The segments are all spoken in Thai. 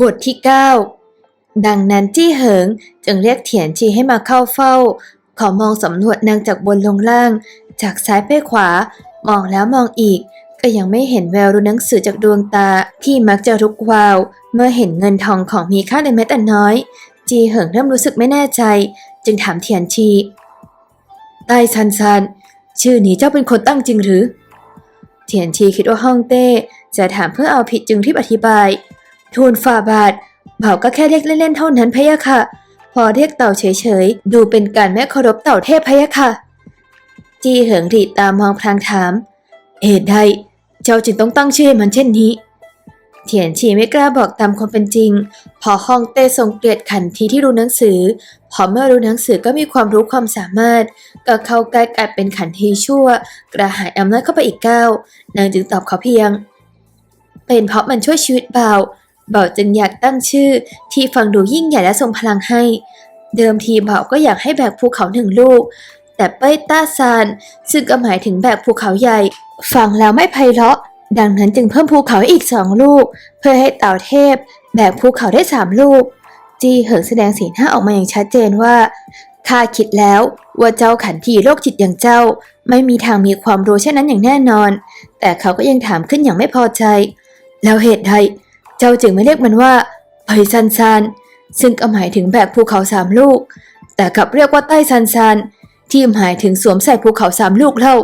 บทที่ 9 ดังนั้นจี้เหิงจึงเรียกเถียนชีให้มาเข้าเฝ้าขอมองสำรวจนางจากบนลงล่าง จากซ้ายไปขวา มองแล้วมองอีก ก็ยังไม่เห็นแววรู้หนังสือจากดวงตาที่มักจะรุกวาว เมื่อเห็นเงินทองของมีค่าในแม้แต่น้อย จีเหิงเริ่มรู้สึกไม่แน่ใจ จึงถามเทียนชีใต้ซันซันชื่อนี้เจ้าเป็นคนตั้งจริงหรือเทียนชีคิดว่าฮ่องเต้จะถามเพื่อเอาผิดจึงรีบอธิบาย ทูลฝ่าบาทเผาวก็แค่เรียกเล่นๆเท่านั้นพะยะค่ะ พอเรียกเต่าเฉยๆ ดูเป็นการไม่เคารพเต่าเทพพะยะค่ะ จีเหิงรีตามองพลางถาม เหตุใดเจ้าจึงต้องตั้งชื่อให้มันเช่นนี้ เถียนชีไม่กล้าบอกตามความเป็นจริง พอฮ่องเต้ทรงเกลียดขันทีที่รู้หนังสือ พอเมื่อรู้หนังสือก็มีความรู้ความสามารถ ก็เข้าใกล้กลายเป็นขันทีชั่ว กระหายอำนาจเข้าไปอีกก้าวนางจึงตอบเขาเพียง เป็นเพราะมันช่วยชีวิตเบา บ่าจึงอยากตั้งชื่อ ที่ฟังดูยิ่งใหญ่และทรงพลังให้ เดิมทีเบาก็อยากให้แบกภูเขาหนึ่งลูก แต่เป้ยต้าซานซึ่งก็หมายถึงแบกภูเขาใหญ่ ฟังแล้วไม่ไพเราะ ดังนั้นจึงเพิ่มภูเขาอีกสองลูก เพื่อให้เต่าเทพ แบกภูเขาได้สามลูก จีเหิงแสดงสีหน้าออกมาอย่างชัดเจนว่าข้าคิดแล้วว่าเจ้าขันทีโรคจิตอย่างเจ้า ไม่มีทางมีความรู้เช่นนั้นอย่างแน่นอน แต่เขาก็ยังถามขึ้นอย่างไม่พอใจ แล้วเหตุใด เจ้าจึงไม่เรียกมันว่าเผยซันซานซึ่งก็หมายถึงแบกภูเขาสามลูก แต่กลับเรียกว่าใต้ซันซานที่หมายถึงสวมใส่ภูเขาสามลูกเล่า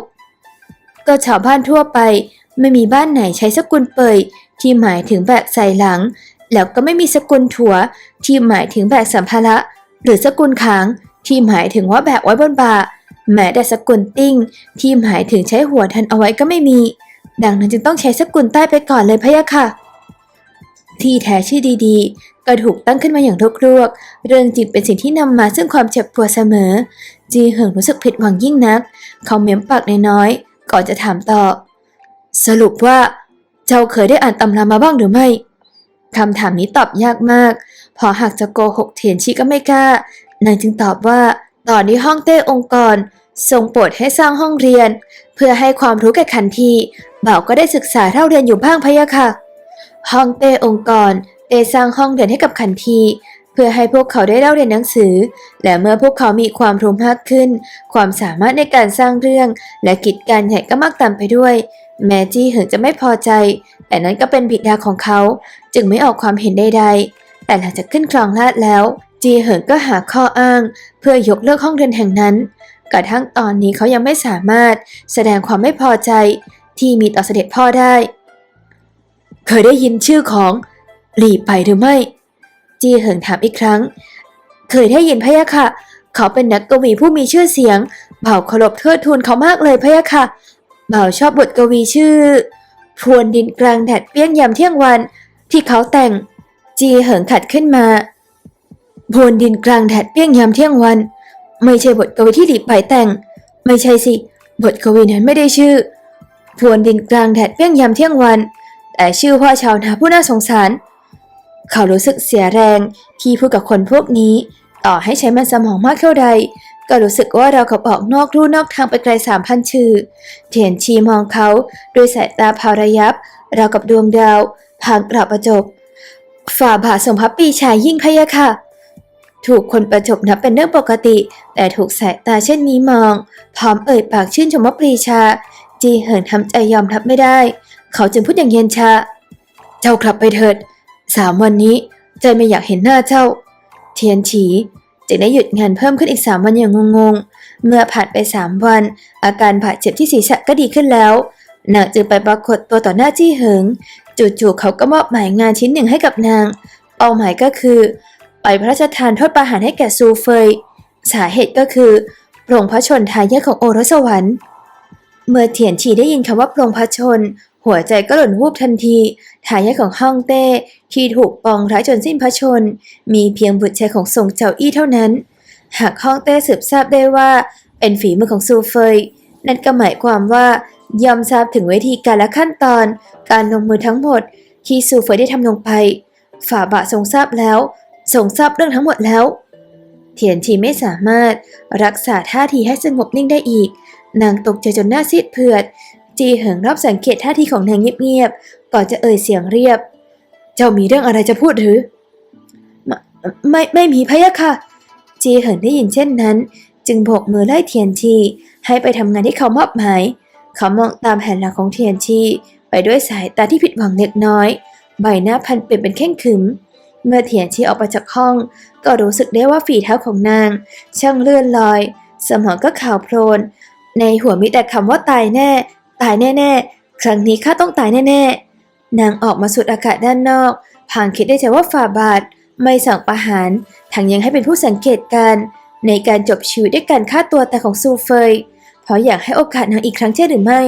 ก็ชาวบ้านทั่วไปไม่มีบ้านไหนใช้สกุลเปยที่หมายถึงแบกใส่หลัง แล้วก็ไม่มีสกุลถั่ว ที่หมายถึงแบกสัมภาระ หรือสกุลขาง ที่หมายถึงว่าแบกไว้บนบ่าแม้แต่สกุลติ้ง ที่หมายถึงใช้หัวทันเอาไว้ก็ไม่มี ดังนั้นจึงต้องใช้สกุลใต้ไปก่อนเลยพะยะค่ะ ที่แท้ชื่อดีๆ ก็ถูกตั้งขึ้นมาอย่างรวกๆเรื่องจริงเป็นสิ่งที่นำมาซึ่งความเจ็บปวดเสมอ จีเหิงรู้สึกผิดหวังยิ่งนัก เขาเม้มปากน้อยๆก่อนจะถามต่อ สรุปว่า เจ้าเคยได้อ่านตำรามาบ้างหรือไม่คำถามนี้ตอบยากมาก พอหากจะโกหกเทียนชีก็ไม่กล้านางจึงตอบว่าตอนนี้ห้องเต้องค์กรทรงโปรดให้สร้างห้องเรียน เพื่อให้ความรู้แก่ขันทีบ่าวก็ได้ศึกษาเท่าเรียนอยู่บ้างพะยะค่ะ ห้องเต้องค์กรได้สร้างห้องเรียนให้กับขันทีเพื่อให้พวกเขาได้เล่าเรียนหนังสือ และเมื่อพวกเขามีความรู้มากขึ้น ความสามารถในการสร้างเรื่อง และกิจการใหญ่ก็มากตามไปด้วย แม้จี้เหิงจะไม่พอใจ แต่นั้นก็เป็นบิดาของเขา จึงไม่ออกความเห็นใดๆ แต่หลังจากขึ้นครองราชแล้ว จีเหิงก็หาข้ออ้าง เพื่อยกเลิกห้องเรียนแห่งนั้นกระทั่งตอนนี้เขายังไม่สามารถแสดงความไม่พอใจที่มีต่อเสด็จพ่อได้ เคยได้ยินชื่อของหลีไปหรือไม่ จีเหิงถามอีกครั้ง เคยได้ยินพะยะค่ะ เขาเป็นนักกวีผู้มีชื่อเสียง เบ่าเคารพเทิดทูนเขามากเลยพะยะค่ะ เบ่าชอบบทกวีชื่อพวนดินกลางแดดเปี้ยงยามเที่ยงวัน ที่เขาแต่ง จีเหิงขัดขึ้นมาพวนดินกลางแดดเปี้ยงยามเที่ยงวัน ไม่ใช่บทกวีที่หลีไปแต่ง ไม่ใช่สิ บทกวีนั้นไม่ได้ชื่อพวนดินกลางแดดเปี้ยงยามเที่ยงวัน แต่ชื่อว่าชาวนาผู้น่าสงสาร เขารู้สึกเสียแรงที่พูดกับคนพวกนี้ ต่อให้ใช้มันสมองมากเท่าใด ก็รู้สึกว่าเรากับออกนอกลู่นอกทางไปไกลสามพันชื่อเทียนชีมองเขาด้วยสายตาพาระยับเรากับดวงดาวพางกระประจบ ฝ่าบาทสมพับปีชายยิ่งพยะค่ะ ถูกคนประจบนับเป็นเรื่องปกติ แต่ถูกสายตาเช่นนี้มอง พร้อมเอ่ยปากชื่นชมว่าปรีชา จีเหินทำใจยอมรับไม่ได้ เขาจึงพูดอย่างเย็นชา เจ้ากลับไปเถิด สามวันนี้ใจไม่อยากเห็นหน้าเจ้า เทียนฉีจึงได้หยุดงานเพิ่มขึ้นอีกสามวันอย่างงงๆ เมื่อผ่านไปสามวัน อาการบาดเจ็บที่ศีรษะก็ดีขึ้นแล้วนางจึงไปปรากฏตัวต่อหน้าจี้เหิง จู่ๆเขาก็มอบหมายงานชิ้นหนึ่งให้กับนาง เป้าหมายก็คือ ไปพระราชทานโทษประหารให้แก่ซูเฟย สาเหตุก็คือโปรงพระชนทายาทของโอรสวรรค์ เมื่อเถียนฉีได้ยินคำว่าโปรงพระชน หัวใจก็หล่นวูบทันทีทายาทของฮ่องเต้ที่ถูกปองร้ายจนสิ้นพระชน มีเพียงบุตรชายของทรงเจ้าอี้เท่านั้น หากฮ่องเต้สืบทราบได้ว่าเป็นฝีมือของซูเฟย นั่นก็หมายความว่ายอมทราบถึงวิธีการและขั้นตอน การลงมือทั้งหมด ที่ซูเฟยได้ทำลงไป ฝ่าบาททรงทราบแล้วทรงทราบเรื่องทั้งหมดแล้ว เทียนชีไม่สามารถรักษาท่าทีให้สงบนิ่งได้อีก นางตกใจจนหน้าซีดเผือด จีเหิงรอบสังเกตท่าทีของนางเงียบๆก่อนจะเอ่ยเสียงเรียบ เจ้ามีเรื่องอะไรจะพูดหรือ ไม่ไม่ไม่มีพะยะค่ะ จีเหินได้ยินเช่นนั้น จึงโบกมือไล่เทียนชีให้ไปทำงานที่เขามอบหมาย เขามองตามแผนหลักของเทียนชีไปด้วยสายตาที่ผิดหวังเล็กน้อย ใบหน้าพันเปลี่ยนเป็นเข่งขรึม เมื่อเทียนชีออกไปจากห้อง ก็รู้สึกได้ว่าฝีเท้าของนาง ช่างเลื่อนลอย สมองก็ข่าวโพลน ในหัวมีแต่คำว่าตายแน่ ตายแน่ๆ ครั้งนี้ข้าต้องตายแน่ๆ นางออกมาสูดอากาศด้านนอกพางคิดได้ใจว่าฝ่าบาทไม่สั่งประหารทั้งยังให้เป็นผู้สังเกตการณ์ในการจบชีวิตด้วยการฆ่าตัวตายของซูเฟย เพราะอยากให้โอกาสนางอีกครั้งใช่หรือไม่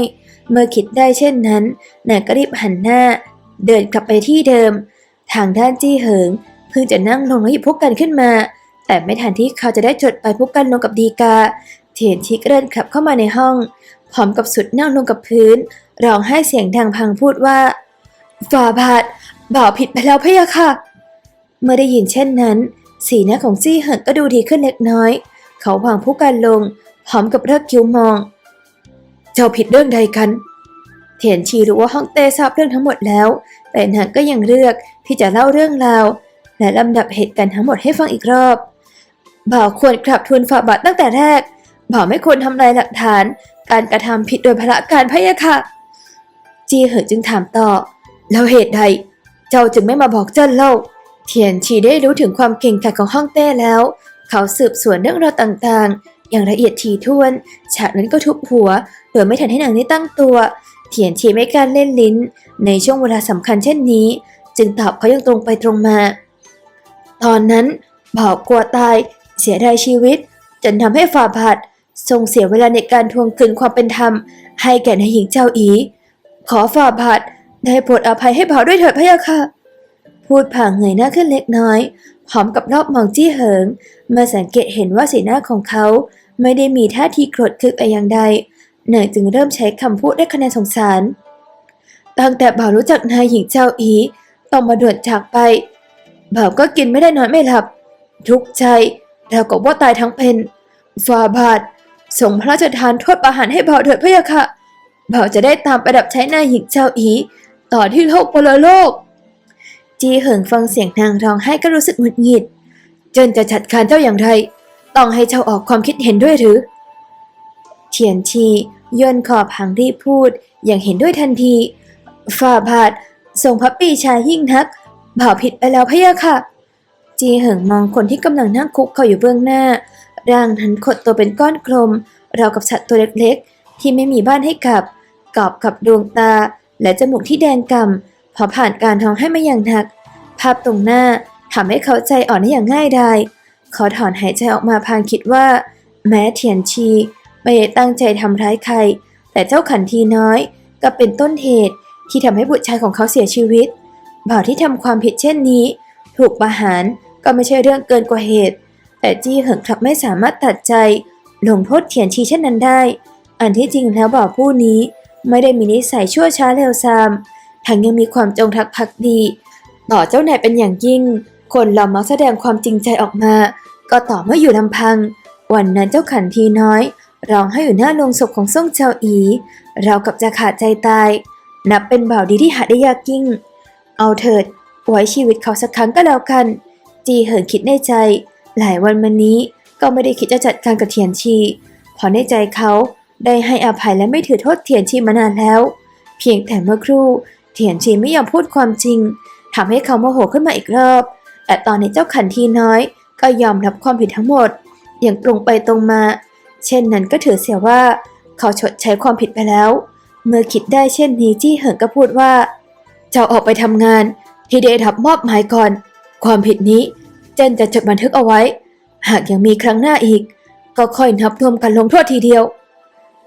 เมื่อคิดได้เช่นนั้น นางก็รีบหันหน้า เดินกลับไปที่เดิม ทางด้านจี้เหิงเพิ่งจะนั่งลงแล้วหยิบพวกกันขึ้นมา แต่ไม่ทันที่เขาจะได้จดไปพวกกันลงกับดีกา เทียนชีกเดินกลับเข้ามาในห้อง พร้อมกับสุดนั่งลงกับพื้นร้องไห้เสียงดังพังพูดว่าฝ่าบาทบ่าวผิดไปแล้วพะยะค่ะ เมื่อได้ยินเช่นนั้น สีหน้าของจี้เหินก็ดูดีขึ้นเล็กน้อย เขาวางผู้กันลง พร้อมกับเลิกคิ้วมอง เจ้าผิดเรื่องใดกันเทียนชีรู้ว่าฮ่องเต้ทราบเรื่องทั้งหมดแล้ว แต่นางก็ยังเลือกที่จะเล่าเรื่องราว และลำดับเหตุการณ์ทั้งหมดให้ฟังอีกรอบ บ่าวควรกราบทูลฝ่าบาทตั้งแต่แรกบ่าวไม่ควรทำลายหลักฐาน การกระทำผิดโดยพละการพะยะค่ะ จีเหอจึงถามต่อ แล้วเหตุใด เจ้าจึงไม่มาบอกเจิ้นเล่า เทียนชีได้รู้ถึงความเก่งกาจของฮ่องเต้แล้ว เขาสืบสวนเรื่องราวต่างๆ อย่างละเอียดถี่ถ้วน ฉากนั้นก็ทุบหัวโดยไม่ทันให้นางได้ตั้งตัว เทียนชีไม่กล้ารเล่นลิ้น ในช่วงเวลาสำคัญเช่นนี้ จึงตอบเขาอยังตรงไปตรงมา ตอนนั้นบ่ากลัวตาย เสียดายชีวิตจนทำให้ฝ่าบาท ทรงเสียเวลาในการทวงคืนความเป็นธรรม ให้แก่นายหญิงเจ้าอี ขอฝ่าบาทได้โปรดอภัยให้บ่าวด้วยเถิดพะยะค่ะ พูดผางเงยหน้าขึ้นเล็กน้อย พร้อมกับรอบมองจี้เหิง เมื่อสังเกตเห็นว่าสีหน้าของเขาไม่ได้มีท่าทีโกรธเคืองแต่อย่างใดเนยจึงเริ่มใช้คำพูดด้วยคะแนนสงสาร ตั้งแต่บ่าวรู้จักนายหญิงเจ้าอีต้องมาด่วนจากไป บ่าวก็กินไม่ได้นอนไม่หลับ ทุกข์ใจแล้วก็ว่าตายทั้งเป็นฝ่าบาท ส่งพระราชทานโทษประหารให้เบ่าเถิดพะยะค่ะเบ่าจะได้ตามประดับใช้นายหญิงเจ้าอีต่อที่โลกปรโลก จีเหิงฟังเสียงนางร้องไห้ก็รู้สึกหงุดหงิด จนจะจัดการเจ้าอย่างไร ต้องให้เจ้าออกความคิดเห็นด้วยหรือ เทียนชีย่นขอบหางรีบพูดอย่างเห็นด้วยทันทีฝ่าบาทส่งพระปีชายิ่งนักบ่าวผิดไปแล้วพะยะค่ะ จีเหิงมองคนที่กำลังนั่งคุกเข่าอยู่เบื้องหน้า ร่างนั้นขดตัวเป็นก้อนกลมราวกับสัตว์ตัวเล็กๆ ที่ไม่มีบ้านให้กับ กอบกับดวงตา และจมูกที่แดงกำ่ำพอผ่านการท้องให้มาอย่างหนัก ภาพตรงหน้าทำให้เขาใจอ่อนได้อย่างง่ายดายเขาถอนหายใจออกมาพางคิดว่า แม้เทียนชีไม่ได้ตั้งใจทำร้ายใคร แต่เจ้าขันทีน้อย ก็เป็นต้นเหตุที่ทำให้บุตรชายของเขาเสียชีวิตบ่าวที่ทำความผิดเช่นนี้ ถูกประหารก็ไม่ใช่เรื่องเกินกว่าเหตุ แต่จี้เหิงกลับไม่สามารถตัดใจ ลงโทษเทียนชีเช่นนั้นได้ อันที่จริงแล้วบ่าวผู้นี้ ไม่ได้มีนิสัยชั่วช้าเร็วซามทั้งยังมีความจงรักภักดี ต่อเจ้านายเป็นอย่างยิ่ง คนเรามักแสดงความจริงใจออกมา ก็ต่อเมื่ออยู่ลำพัง วันนั้นเจ้าขันทีน้อยร้องให้อยู่หน้าโลงศพของซ่งเจ้าอี เรากับจะขาดใจตาย นับเป็นบ่าวดีที่หาได้ยากยิ่ง เอาเถิดไว้ชีวิตเขาสักครั้งก็แล้วกัน จีเหินคิดในใจ หลายวันมานี้ก็ไม่ได้คิดจะจัดการกับเทียนชีพราะในใจเขาได้ให้อภัยและไม่ถือโทษเทียนชีมานานแล้ว เพียงแต่เมื่อครู่เทียนชีไม่ยอมพูดความจริงทำให้เขาโมโหขึ้นมาอีกรอบ แต่ตอนนี้เจ้าขันทีน้อย ก็ยอมรับความผิดทั้งหมด อย่างตรงไปตรงมา เช่นนั้นก็ถือเสียว่า เขาชดใช้ความผิดไปแล้ว เมื่อคิดได้เช่นนี้จี้เหิงก็พูดว่า เจ้าออกไปทำงานที่ได้รับมอบหมายก่อน ความผิดนี้ จนจะจดบันทึกเอาไว้ หากยังมีครั้งหน้าอีก ก็ค่อยนับรวมกันลงโทษทีเดียว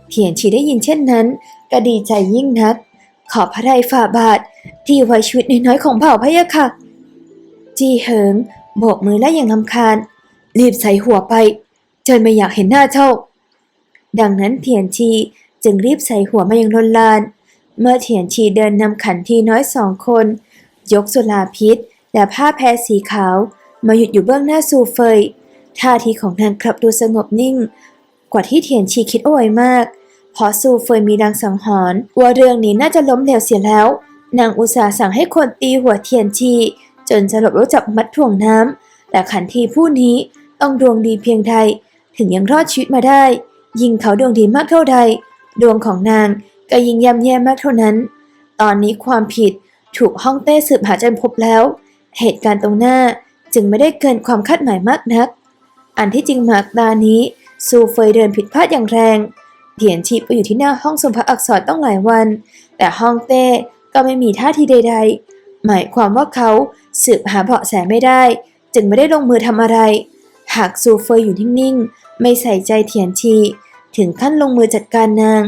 เทียนชีได้ยินเช่นนั้น ก็ดีใจยิ่งนัก ขอพระทัยฝ่าบาทที่ไว้ชีวิตน้อยๆของเผ่าพะยะค่ะ จีเหิงโบกมือและอย่างลำคาญ รีบใส่หัวไปเจนไม่อยากเห็นหน้าเจ้า ดังนั้นเทียนชีจึงรีบใส่หัวมายังลนลาน เมื่อเทียนชีเดินนำขันทีน้อยสองคน ยกสุลาพิษและผ้าแพรสีขาว มาหยุดอยู่เบื้องหน้าซูเฟย ท่าทีของนางกลับดูสงบนิ่ง กว่าที่เทียนชีคิดเอาไว้มากเพราะซูเฟยมีดังสังหรณ์ว่าเรื่องนี้น่าจะล้มเหลวเสียแล้ว นางอุตส่าห์สั่งให้คนตีหัวเทียนชี จนสลบแล้จับมัดถ่วงน้ำแต่ขันทีผู้นี้ต้องดวงดีเพียงใดถึงยังรอดชีวิตมาได้ ยิ่งเขาดวงดีมากเท่าใด ดวงของนางก็ยิ่งย่ำแย่มากเท่านั้น ตอนนี้ความผิดถูกห้องเต้สืบหาจนพบแล้ว เหตุการณ์ตรงหน้า จึงไม่ได้เกินความคาดหมายมากนัก อันที่จริงหมากดานี้ซูเฟยเดินผิดพลาดอย่างแรงเถียนชีไปอยู่ที่หน้าห้องสมภาอักษรต้องหลายวัน แต่ห้องเต้ก็ไม่มีท่าทีใด ๆ หมายความว่าเขาสืบหาเบาะแสไม่ได้ จึงไม่ได้ลงมือทำอะไร หากซูเฟยอยู่นิ่งๆ ไม่ใส่ใจเถียนชี ถึงขั้นลงมือจัดการนาง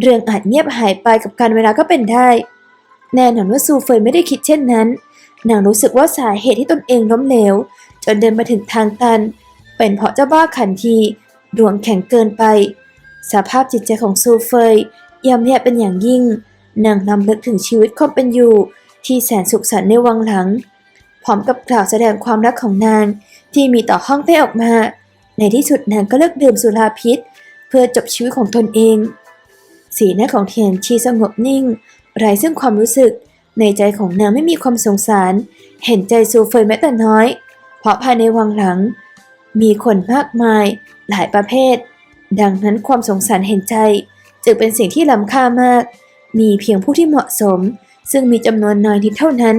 เรื่องอาจเงียบหายไปกับการเวลาก็เป็นได้ แน่นอนว่าซูเฟยไม่ได้คิดเช่นนั้น นางรู้สึกว่าสาเหตุที่ตนเองล้มเหลว จนเดินมาถึงทางตัน เป็นเพราะเจ้าบ้าขันทีดวงแข็งเกินไป สภาพจิตใจของซูเฟยย่ำแย่เป็นอย่างยิ่ง นางลำลึกถึงชีวิตความเป็นอยู่ ที่แสนสุขสันต์ในวังหลัง พร้อมกับกล่าวแสดงความรักของนางที่มีต่อห้องเต้ออกมา ในที่สุดนางก็เลิกดื่มสุราพิษ เพื่อจบชีวิตของตนเอง สีหน้าของเทียนชีสงบนิ่งไร้ซึ่งความรู้สึก ในใจของนางไม่มีความสงสาร เห็นใจซูเฟยแม้แต่น้อย เพราะภายในวังหลัง มีคนมากมายหลายประเภท ดังนั้นความสงสารเห็นใจ จึงเป็นสิ่งที่ล้ำค่ามาก มีเพียงผู้ที่เหมาะสม ซึ่งมีจำนวนน้อยนิดเท่านั้น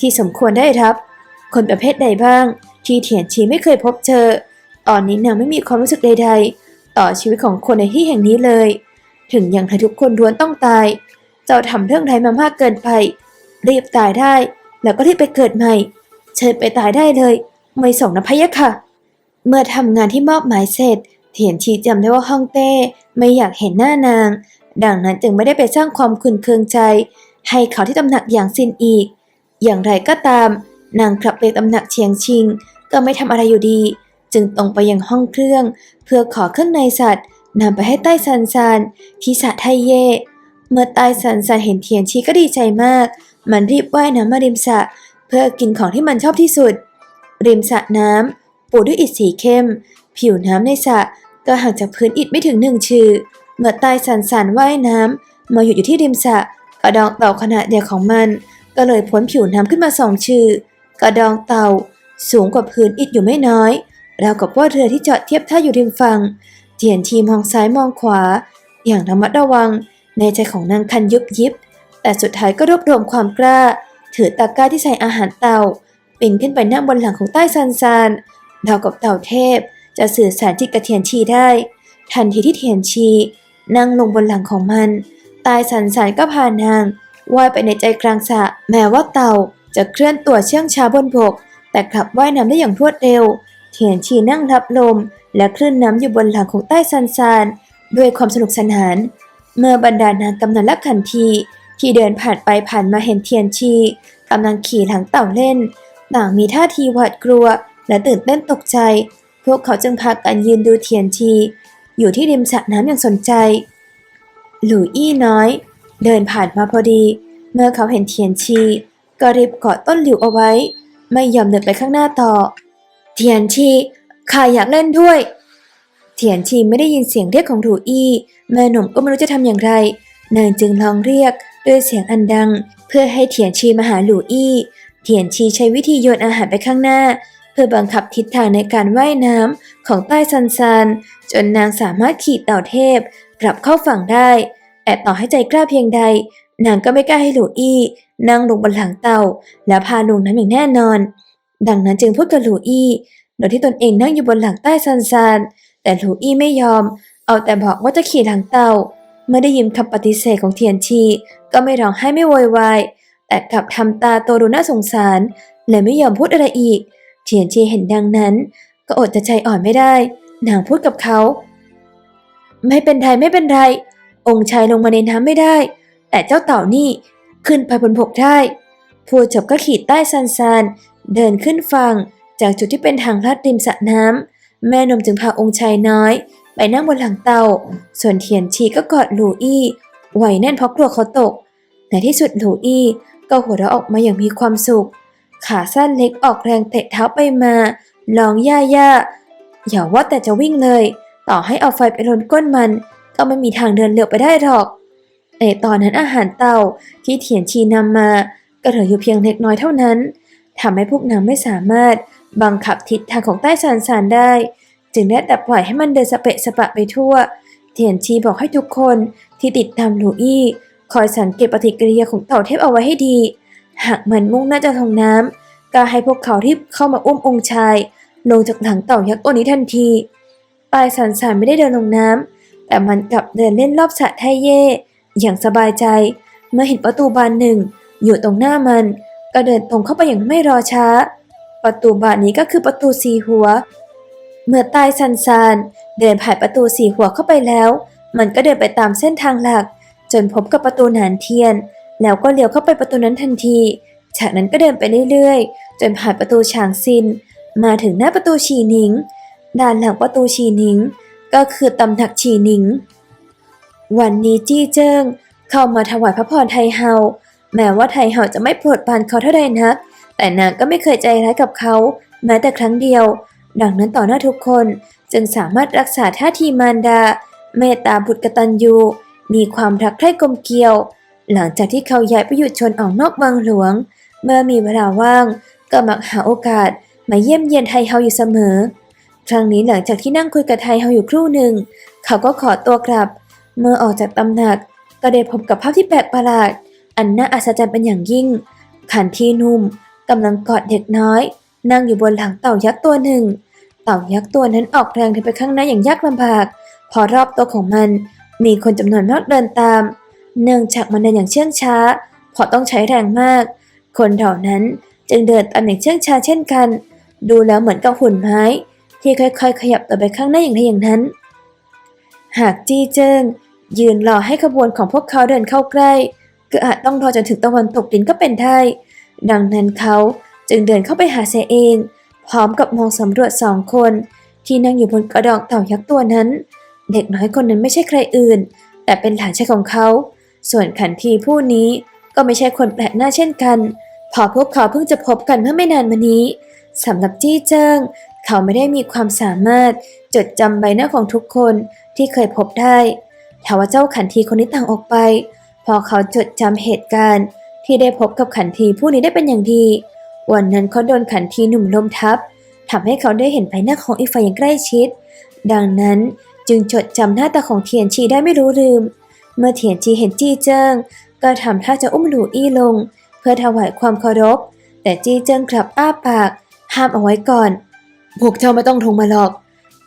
ที่สมควรได้รับ คนประเภทใดบ้าง ที่เถียนชีไม่เคยพบเจอ ตอนนี้นางไม่มีความรู้สึกใด ๆ ต่อชีวิตของคนในที่แห่งนี้เลย ถึงอย่างไรทุกคนล้วนต้องตาย เจ้าทำเรื่องไรายมามากเกินไป รีบตายได้ แล้วก็รีบไปเกิดใหม่ เชิญไปตายได้เลย ไม่ส่งนะพะยะค่ะ เมื่อทำงานที่มอบหมายเสร็จ เถียนชีจำได้ว่าฮ่องเต้ไม่อยากเห็นหน้านาง ดังนั้นจึงไม่ได้ไปสร้างความขุ่นเคืองใจ ให้เขาที่ตำหนักอย่างซินอีก อย่างไรก็ตาม นางกลับไปตำหนักเชียงชิง ก็ไม่ทำอะไรอยู่ดี จึงตรงไปยังห้องเครื่อง เพื่อขอเครื่องในสัตว์นำไปให้ใต้ซันซานที่สะไทเย่เมื่อใต้ซันซานเห็นเทียนชีก็ดีใจมาก มันรีบว่ายน้ำมาริมสระเพื่อกินของที่มันชอบที่สุด ริมสระน้ำปูด้วยอิฐสีเข้ม ผิวน้ำในสระก็ห่างจากพื้นอิฐไม่ถึงหนึ่งชือเมื่อใต้สันสานว่ายน้ำมาหยุดอยู่ที่ริมสระกระดองเต่าขนาดเดียวของมัน ก็เลยพ้นผิวน้ำขึ้นมาสองชือกระดองเต่า สูงกว่าพื้นอิฐอยู่ไม่น้อยราวกับว่าเรือที่จอดเทียบท่าอยู่ริมฝั่งเจียนทีมองซ้ายมองขวา อย่างระมัดระวังในใจของนางคันยุบยิบ แต่สุดท้ายก็รวบรวมความกล้า ถือตะกร้าที่ใส่อาหารเต่าปีนขึ้นไปนั่งบนหลังของใต้ซันซานเรากับเต่าเทพ จะสื่อสารจิตกับเทียนชีได้ ทันทีที่เทียนชี นั่งลงบนหลังของมันตายสันสานก็พานางว่ายไปในใจกลางสระแม้ว่าเต่าจะเคลื่อนตัวเชื่องช้าบนบก แต่กลับว่ายน้ำได้อย่างรวดเร็ว เทียนชีนั่งรับลม และคลื่นน้ำอยู่บนหลังของใต้ซันซานด้วยความสนุกสนาน เมื่อบรรดานางกำนันและขันที ที่เดินผ่านไปผ่านมาเห็นเทียนชีกำลังขี่หลังเต่าเล่นต่างมีท่าทีหวาดกลัว และตื่นเต้นตกใจ พวกเขาจึงพากันยืนดูเทียนชี อยู่ที่ริมสระน้ำอย่างสนใจ หลู่อี้น้อย เดินผ่านมาพอดี เมื่อเขาเห็นเทียนชี ก็รีบกอดต้นหลิวเอาไว้ ไม่ยอมเดินไปข้างหน้าต่อ เทียนชีข้าอยากเล่นด้วย เทียนชีไม่ได้ยินเสียงเรียกของหลู่อี้แม่หนุ่มก็ไม่รู้จะทำอย่างไร เนางจึงลองเรียก ด้วยเสียงอันดัง เพื่อให้เทียนชีมาหาหลู่อี้เทียนชีใช้วิธีโยนอาหารไปข้างหน้า เพื่อบังคับทิศทางในการว่ายน้ำของใต้ซันซานจนนางสามารถขี่เต่าเทพ กลับเข้าฝั่งได้ แต่ต่อให้ใจกล้าเพียงใด นางก็ไม่กล้าให้หลูอี้นั่งลงบนหลังเต่า และพาลงน้ำอย่างแน่นอน ดังนั้นจึงพูดกับหลูอี้โดยที่ตนเองนั่งอยู่บนหลังใต้ซันซานแต่หลูอี้ไม่ยอม เอาแต่บอกว่าจะขี่หลังเต่า มื่อได้ยินคำปฏิเสธของเทียนชี ก็ไม่ร้องไห้ไม่โวยวายแต่กลับทำตาโตดูน่าสงสารและไม่ยอมพูดอะไรอีก เทียนชีเห็นดังนั้น ก็อดจะใจอ่อนไม่ได้ นางพูดกับเขา ไม่เป็นไรไม่เป็นไร องค์ชายลงมาในน้ำไม่ได้ แต่เจ้าเต่านี่ขึ้นไปบนบกได้พูดจบก็ขี่ใต้ซันซานเดินขึ้นฝั่งจากจุดที่เป็นทางลาดริมสระน้ำแม่นมจึงพาองค์ชายน้อย ไปนั่งบนหลังเต่าส่วนเทียนชีก็กอดหลูอี้ไหวแน่นเพราะกลัวเขาตก ในที่สุดหลูอี้ก็หัวเราะออกมาอย่างมีความสุข ขาสั้นเล็กออกแรงเตะเท้าไปมาร้องย่าย่าอย่าว่าแต่จะวิ่งเลย ต่อให้เอาไฟไปลนก้นมัน ก็ไม่มีทางเดินเร็วไปได้หรอกในตอนนั้นอาหารเต่าที่เถียนชีนำมาก็เหลืออยู่เพียงเล็กน้อยเท่านั้นทำให้พวกนางไม่สามารถบังคับทิศทางของใต้ซานซานได้ จึงได้แต่ปล่อยให้มันเดินสเปะสปะไปทั่วเถียนชีบอกให้ทุกคนที่ติดตามหลูอี้คอยสังเกตปฏิกิริยาของเต่าเทพเอาไว้ให้ดี หากมันมุ่งหน้าจะทงน้ำก็ให้พวกเขาที่เข้ามาอุ้มองค์ชาย ลงจากหลังเต่ายักษ์ตัวนี้ทันทีปลายสันสานไม่ได้เดินลงน้ำแต่มันกลับเดินเล่นรอบสระไทเย่อย่างสบายใจ เมื่อเห็นประตูบานหนึ่ง อยู่ตรงหน้ามัน ก็เดินตรงเข้าไปอย่างไม่รอช้า ประตูบานนี้ก็คือประตูสีหัว เมื่อใต้ซันซานเดินผ่านประตูสี่หัวเข้าไปแล้ว มันก็เดินไปตามเส้นทางหลัก จนพบกับประตูหนานเทียน แล้วก็เลี้ยวเข้าไปประตูนั้นทันที จากนั้นก็เดินไปเรื่อยๆ จนผ่านประตูฉางซิน มาถึงหน้าประตูฉีหนิง ด้านหลังประตูฉีหนิง ก็คือตำหนักฉีหนิง วันนี้จี้เจิ้งเข้ามาถวายพระพรไทเฮา แม้ว่าไทเฮาจะไม่โปรดปรานเขาเท่าใดนัก แต่นางก็ไม่เคยใจร้ายกับเขา แม้แต่ครั้งเดียว ดังนั้นต่อหน้าทุกคนจึงสามารถรักษาท่าทีมารดา เมตตาบุตรกตัญญูมีความรักใคร่กลมเกลียว หลังจากที่เขาย้ายไปอยู่ชนออกนอกวังหลวง เมื่อมีเวลาว่าง ก็มักหาโอกาสมาเยี่ยมเยียนไทเฮาอยู่เสมอ ครั้งนี้หลังจากที่นั่งคุยกับไทเฮาอยู่ครู่หนึ่ง เขาก็ขอตัวกลับ เมื่อออกจากตำหนักก็ได้พบกับภาพที่แปลกประหลาด อันน่าอัศจรรย์เป็นอย่างยิ่ง ขันที่นุ่มกำลังกอดเด็กน้อย นั่งอยู่บนหลังเต่ายักษ์ตัวหนึ่ง เต่ายักษ์ตัวนั้นออกแรงเดินไปข้างหน้าอย่างยากลำบาก พอรอบตัวของมัน มีคนจำนวนมากเดินตาม เนื่องจากมันเดินอย่างเชื่องช้าพราะต้องใช้แรงมาก คนเหล่านั้นจึงเดินตามอย่างเชื่องช้าเช่นกัน ดูแล้วเหมือนกับหุ่นไม้ ที่ค่อยๆ ขยับตัวไปข้างหน้าอย่างไรอย่างนั้น หากจี้เจิ้งยืนรอให้ขบวนของพวกเขาเดินเข้าใกล้ก็อาจต้องรอจนถึงตะวันตกดินก็เป็นได้ ดังนั้นเขา จึงเดินเข้าไปหาเสียเอง พร้อมกับมองสำรวจสองคน ที่นั่งอยู่บนกระดองเต่ายักษ์ตัวนั้น เด็กน้อยคนนั้นไม่ใช่ใครอื่น แต่เป็นหลานชายของเขา ส่วนขันทีผู้นี้ก็ไม่ใช่คนแปลกหน้าเช่นกัน พอพวกเขาเพิ่งจะพบกันเมื่อไม่นานมานี้สำหรับจี้เจิ้งเขาไม่ได้มีความสามารถจดจำใบหน้าของทุกคนที่เคยพบได้ทว่าเจ้าขันทีคนนี้ต่างออกไป พอเขาจดจำเหตุการณ์ที่ได้พบกับขันทีผู้นี้ได้เป็นอย่างดี วันนั้นเขาโดนขันทีหนุ่มลมทับทำให้เขาได้เห็นใบหน้าของอีกฝ่ายอย่างใกล้ชิด ดังนั้นจึงจดจำหน้าตาของเทียนชีได้ไม่รู้ลืม เมื่อเทียนชีเห็นจี้เจิ้งก็ทำท่าจะอุ้มหลูอี้ลง เพื่อถวายความเคารพ แต่จี้เจิ้งกลับอ้าปาก ห้ามเอาไว้ก่อน พวกเจ้าไม่ต้องทงมาหรอก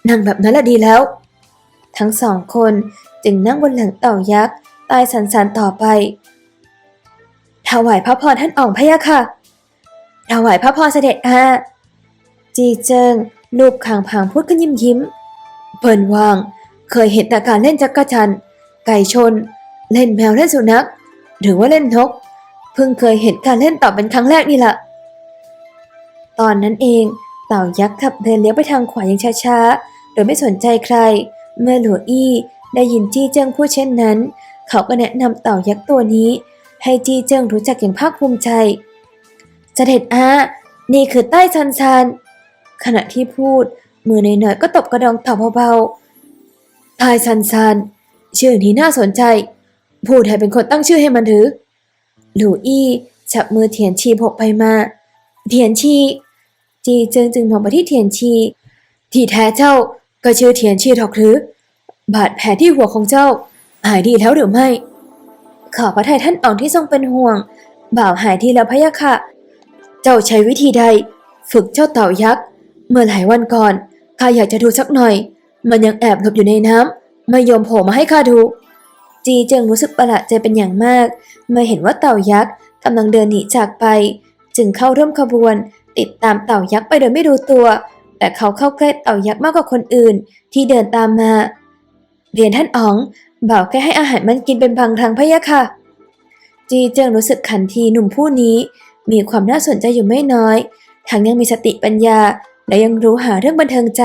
นั่งแบบนั้นละดีแล้ว ทั้งสองคนจึงนั่งบนหลังเต่ายักษ์ใต้สันสันต่อไป ถวายพระพรท่านอ่องพะยะค่ะ ถวายพระพรเสด็จอาจีเจิงลูบคางผางพูดกันยิ้มยิ้มเปิ่นวาง เคยเห็นแต่การเล่นจักรจันไก่ชน เล่นแมวเล่นสุนัข หรือว่าเล่นนก เพิ่งเคยเห็นการเล่นต่าเป็นครั้งแรกนี่แหละตอนนั้นเองเต่ายักษ์ขับเดินเลี้ยวไปทางขวาอย่างช้าๆ โดยไม่สนใจใคร เมื่อหลัวอี้ได้ยินจีเจิงพูดเช่นนั้น เขาก็แนะนำเต่ายักษ์ตัวนี้ ให้จีเจิงรู้จักอย่างภาคภูมิใจ เสด็จอานี่คือใต้ซันซานขณะที่พูด มือหน่อยก็ตบกระดองเต่าเบาๆใต้ซันซานชื่อนี้น่าสนใจ ผู้ใดเป็นคนตั้งชื่อให้มันหรือ หลูอี้จับมือเทียนชีพกไปมา เทียนชี จีจิงจึงมองไปที่เทียนชี ที่แท้เจ้าก็ชื่อเทียนชีถอกหรือบาดแผลที่หัวของเจ้า หายดีแล้วหรือไม่ขอพระทัยท่านอ่องที่ทรงเป็นห่วง บ่าวหายดีแล้วพะยะค่ะ เจ้าใช้วิธีใด ฝึกเจ้าเต่ายักษ์ เมื่อหลายวันก่อน ข้าอยากจะดูสักหน่อย มันยังแอบหลบอยู่ในน้ำไม่ยอมโผล่มาให้ข้าดู จีเจิงรู้สึกประหลาดใจเป็นอย่างมาก เมื่อเห็นว่าเต่ายักษ์กำลังเดินหนีจากไป จึงเข้าร่วมขบวน ติดตามเต่ายักษ์ไปโดยไม่รู้ตัว แต่เขาเข้าใกล้เต่ายักษ์มากกว่าคนอื่น ที่เดินตามมาเรียนท่านอ๋องบ่าวแค่ให้อาหารมันกินเป็นบางครั้งพะยะค่ะ จีเจิงรู้สึกขันทีหนุ่มผู้นี้ มีความน่าสนใจอยู่ไม่น้อย ทั้งยังมีสติปัญญา และยังรู้หาเรื่องบันเทิงใจ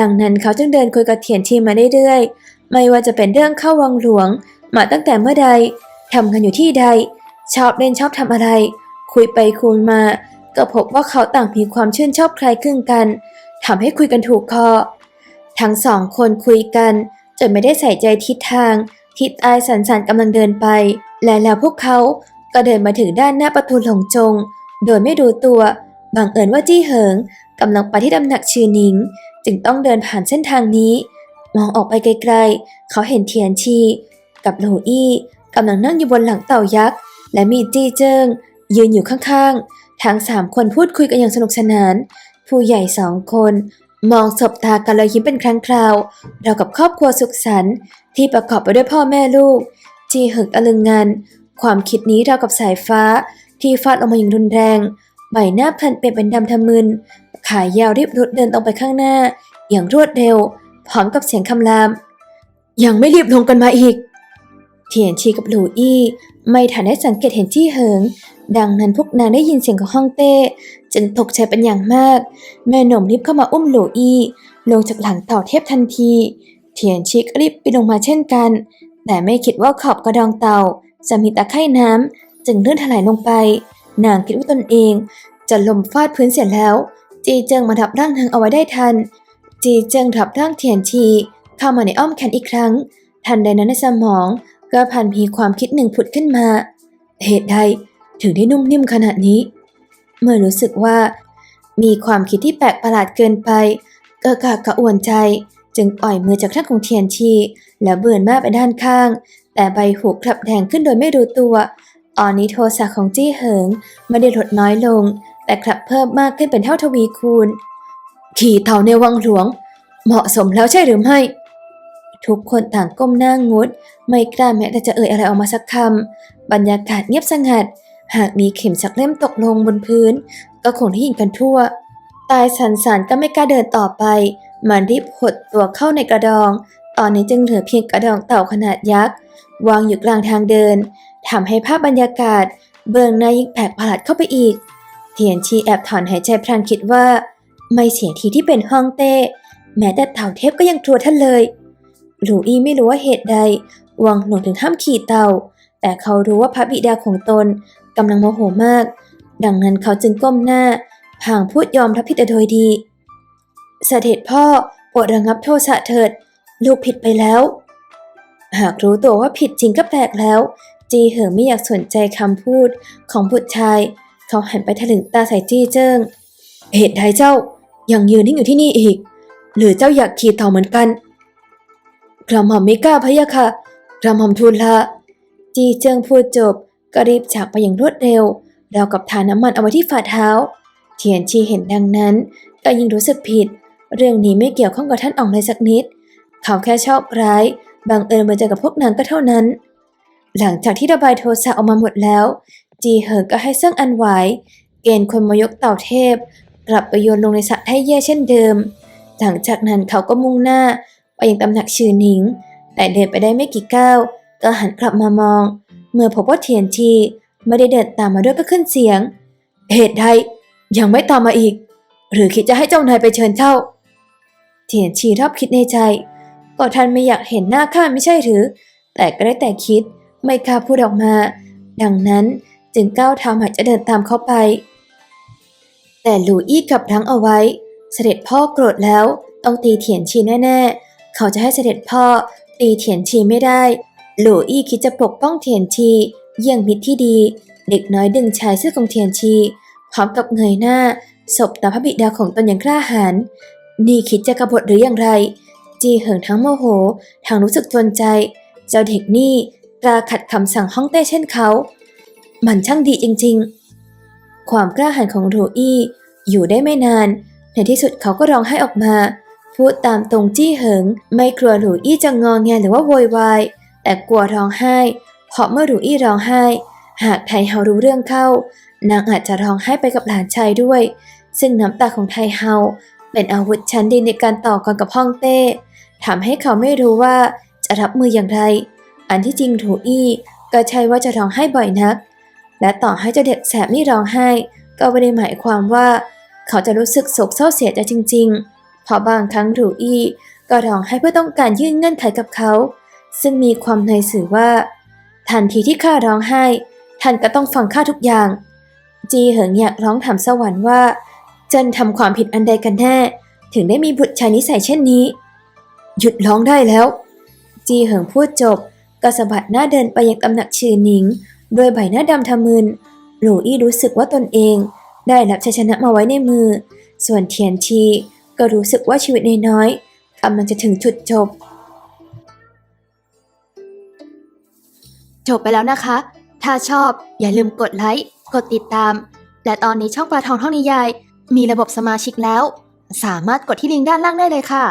ดังนั้นเขาจึงเดินคุยกับเถียนชีมาเรื่อยๆ ไม่ว่าจะเป็นเรื่องเข้าวังหลวง มาตั้งแต่เมื่อใดทำกันอยู่ที่ใด ชอบเล่นชอบทำอะไร คุยไปคุยมา ก็พบว่าเขาต่างมีความชื่นชอบใครคลึงกันทำให้คุยกันถูกคอ ทั้งสองคนคุยกันจนไม่ได้ใส่ใจทิศทางที่ตายสันสันกำลังเดินไป และแล้วพวกเขา ก็เดินมาถึงด้านหน้าประตูหลงจง โดยไม่รู้ตัว บังเอิญว่าจี้เหิงกำลังไปที่ตำหนักชื่อหนิง จึงต้องเดินผ่านเส้นทางนี้ มองออกไปไกลๆ เขาเห็นเทียนชีกับหลูอี้กำลังนั่งอยู่บนหลังเต่ายักษ์ และมีจี้เจิ้งยืนอยู่ข้างๆ ทั้งสามคนพูดคุยกันอย่างสนุกสนาน ผู้ใหญ่สองคน มองสบตากันแล้วยิ้มเป็นครั้งคราว เรากับครอบครัวสุขสันต์ที่ประกอบไปด้วยพ่อแม่ลูก จีหึกตะลึงงาน ความคิดนี้เรากับสายฟ้าที่ฟาดลงมาอย่างรุนแรง ใบหน้าพลันเปลี่ยนเป็นดำทะมึน ขายาวรีบรุดเดินตรงไปข้างหน้า อย่างรวดเร็ว พร้อมกับเสียงคำราม ยังไม่รีบลงกันมาอีก เทียนชีกับหลูอี้ไม่ทันได้สังเกตเห็นจี้เหิง ดังนั้นพวกนางได้ยินเสียงของฮ่องเต้จึงตกใจเป็นอย่างมาก แม่หนุ่มรีบเข้ามาอุ้มหลูอี้ลงจากหลังเต่าเทพทันที เทียนชิกรีบปีนลงมาเช่นกัน แต่ไม่คิดว่าขอบกระดองเต่า จะมีตะไคร่น้ำจึงเลื่อนถลายลงไป นางคิดว่าตนเอง จะลมฟาดพื้นเสียแล้ว จีเจิงมาทับร่างนางเอาไว้ได้ทัน จีเจิงทับร่างเทียนชีเข้ามาในอ้อมแขนอีกครั้ง ทันใดนั้นในสมองก็พันมีความคิดหนึ่งผุดขึ้นมา เหตุใดถึงได้นุ่มนิ่มขนาดนี้ เมื่อรู้สึกว่า มีความคิดที่แปลกประหลาดเกินไปก็กะกระอ่วนใจ จึงปล่อยมือจากท่านของเทียนชี แล้วเบือนหน้าไปด้านข้าง แต่ใบหูกลับแดงขึ้นโดยไม่รู้ตัวตอนนี้โทสะของจี้เหิงไม่ได้ลดน้อยลง แต่กลับเพิ่มมากขึ้นเป็นเท่าทวีคูณ ขี่เต่าในวังหลวง เหมาะสมแล้วใช่หรือไม่ ทุกคนต่างก้มหน้างดไม่กล้าแม้แต่จะเอ่ยอะไรออกมาสักคำบรรยากาศเงียบสงัด หากมีเข็มสักเล่มตกลงบนพื้น ก็คงได้ยินกันทั่ว ตายสันสันก็ไม่กล้าเดินต่อไป มันรีบหดตัวเข้าในกระดอง ตอนนี้จึงเหลือเพียงกระดองเต่าขนาดยักษ์ วางอยู่กลางทางเดินทำให้ภาพบรรยากาศ เบื้องหน้ายิ่งแปลกประหลาดเข้าไปอีก เทียนชีแอบถอนหายใจพลางคิดว่า ไม่เสียทีที่เป็นห้องเต้ แม้แต่เต่าเทพก็ยังกลัวท่านเลยหลูอี้ไม่รู้ว่าเหตุใดวังหลวงถึงห้ามขี่เต่า แต่เขารู้ว่าพระบิดาของตนกำลังโมโหมาก ดังนั้นเขาจึงก้มหน้าพางพูดยอมรับผิดแต่โดยดี เสด็จพ่อโปรดระงับโทสะเถิด ลูกผิดไปแล้ว หากรู้ตัวว่าผิดจริงก็แปลกแล้ว จีเหิงไม่อยากสนใจคำพูดของบุตรชาย เขาหันไปถลึงตาใส่จี้เจิ้งเหตุใดเจ้ายังยืนนิ่งอยู่ที่นี่อีก หรือเจ้าอยากขี่เต่าเหมือนกันกระหม่อมไม่กล้าพะยะค่ะกระหม่อมทูลละจีเจิงพูดจบก็รีบจากไปอย่างรวดเร็วราวกับทาน้ำมันเอาไว้ที่ฝ่าเท้า เทียนชีเห็นดังนั้น ก็ยิ่งรู้สึกผิด เรื่องนี้ไม่เกี่ยวข้องกับท่านอ่องเลยสักนิด เขาแค่ชอบร้าย บังเอิญมาเจอกับพวกนางก็เท่านั้น หลังจากที่ระบายโทสะออกมาหมดแล้ว จีเหิงก็ให้เซิ่งอันไหวเกณฑ์คนมายกเต่าเทพ กลับไปโยนลงในสระให้แย่เช่นเดิม หลังจากนั้นเขาก็มุ่งหน้าไปยังตำหนักชื่อหนิง แต่เดินไปได้ไม่กี่ก้าวก็หันกลับมามอง เมื่อพบว่าเทียนชีไม่ได้เดินตามมาด้วยก็ขึ้นเสียง เหตุใดยังไม่ตามมาอีก หรือคิดจะให้เจ้านายไปเชิญเข้าเทียนชีรอบคิดในใจ ก็ท่านไม่อยากเห็นหน้าข้าไม่ใช่หรือ แต่ก็ได้แต่คิด ไม่กล้าพูดออกมา ดังนั้นจึงก้าวเท้าหายจะเดินตามเขาไป แต่หลูอี้กลับรั้งเอาไว้ เสด็จพ่อโกรธแล้วต้องตีเถียนชีแน่ๆ เขาจะให้เสด็จพ่อตีเถียนชีไม่ได้ หลูอี้คิดจะปกป้องเทียนชีเยี่ยงมิตรที่ดี เด็กน้อยดึงชายเสื้อของเทียนชีพร้อมกับเงยหน้าศพตาพระบิดาของตนอย่างกล้าหาญนี่คิดจะกบฏหรืออย่างไร จีเหิงทั้งโมโหทั้งรู้สึกจนใจ เจ้าเด็กนี่กล้าขัดคำสั่งฮ่องเต้เช่นเขา มันช่างดีจริงๆ ความกล้าหาญของโรอี้อยู่ได้ไม่นาน ในที่สุดเขาก็ร้องไห้ออกมา พูดตามตรงจี้เหิง ไม่กลัวหลูอี้จะงองแงหรือว่าโวยวาย แต่กลัวร้องไห้ เพราะเมื่อหลูอี้ร้องไห้ หากไทเฮารู้เรื่องเข้า นางอาจจะร้องไห้ไปกับหลานชายด้วย ซึ่งน้ำตาของไทเฮาเป็นอาวุธชั้นดีในการต่อกรกับฮ่องเต้ ทำให้เขาไม่รู้ว่าจะรับมืออย่างไร อันที่จริงถูอี้ก็ใช่ว่าจะร้องไห้บ่อยนัก และต่อให้เจ้าเด็กแสบนี่ร้องไห้ ก็ไม่ได้หมายความว่า เขาจะรู้สึกโศกเศร้าเสียใจจริง ๆ เพราะบางครั้งถูอี้ก็ร้องไห้เพื่อต้องการยื่นเงื่อนไขกับเขา ซึ่งมีความในสื่อว่า ทันทีที่ข้าร้องไห้ ท่านก็ต้องฟังข้าทุกอย่าง จีเหิงอยากร้องถามสวรรค์ว่าเจนทำความผิดอันใดกันแน่ ถึงได้มีบุตรชายนิสัยเช่นนี้ หยุดร้องได้แล้ว จีเหิงพูดจบก็สะบัดหน้าเดินไปยังตำหนักชื่อหนิง โดยใบหน้าดำทะมึน หลูอี้รู้สึกว่าตนเอง ได้รับชัยชนะมาไว้ในมือ ส่วนเทียนชีก็รู้สึกว่าชีวิตน้อยๆกำลังจะถึงจุดจบ จบไปแล้วนะคะ ถ้าชอบอย่าลืมกดไลค์ กดติดตาม และตอนนี้ช่องปลาทองท่องนิยาย มีระบบสมาชิกแล้ว สามารถกดที่ลิงก์ด้านล่างได้เลยค่ะ